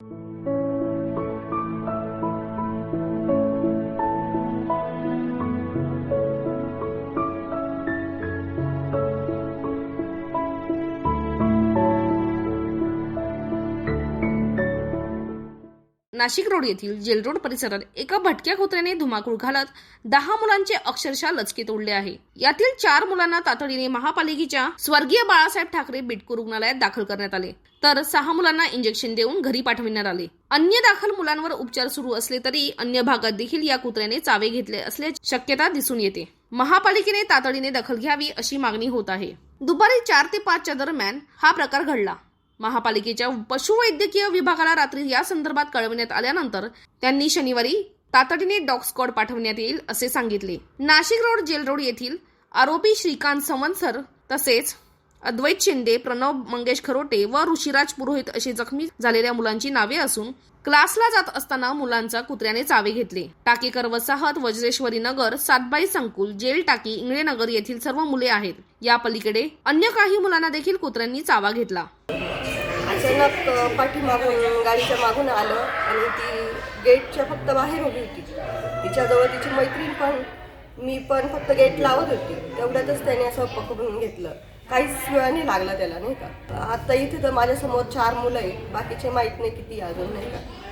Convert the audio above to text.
you Nashik road येथील jail road परिसरात एका भटक्या कुत्र्याने धुमाकूळ घालत दहा मुलांचे अक्षरशः लचके तोडले आहे. यातील चार मुलांना तातडीने महापालिकेच्या स्वर्गीय बाळासाहेब ठाकरे बिटको रुग्णालयात दाखल करण्यात आले. तर सहा मुलांना इंजेक्शन देऊन घरी पाठविण्यात आले. अन्य दाखल मुलांवर उपचार सुरू असले तरी अन्य भागात देखील या कुत्र्याने चावे घेतले असल्याची शक्यता दिसून येते. महापालिकेने तातडीने दखल घ्यावी अशी मागणी होत आहे. दुपारी चार ते पाचच्या दरम्यान हा प्रकार घडला. महापालिकेच्या पशुवैद्यकीय विभागाला रात्री या संदर्भात कळविण्यात आल्यानंतर त्यांनी शनिवारी तातडीने डॉग स्क्वॉड पाठवण्यात येईल असे सांगितले. नाशिक रोड जेल रोड येथील आरोपी श्रीकांत संवत्सर तसेच अद्वैत शिंदे प्रणव मंगेश खरोटे व ऋषिराज पुरोहित अशी जखमी झालेल्या मुलांची नावे असून क्लासला जात असताना मुलांचा कुत्र्याने चावे घेतले. टाकेकर वसाहत वज्रेश्वरी नगर सातबाई संकुल जेल टाकी इंगळे नगर येथील सर्व मुले आहेत. या पलीकडे अन्य काही मुलांना देखील कुत्र्यांनी चावा घेतला. अचानक पाठीमागून गाडीच्या मागून आलं आणि ती गेटच्या फक्त बाहेर उभी होती. तिच्याजवळ तिची मैत्रीण पण मी पण फक्त गेट लावत होती. तेवढ्यातच त्याने असं पकडून घेतलं. काहीच वेळा नाही लागला त्याला नाही का? आता इथे तर माझ्यासमोर चार मुलं आहेत. बाकीचे माहीत नाही किती अजून नाही का?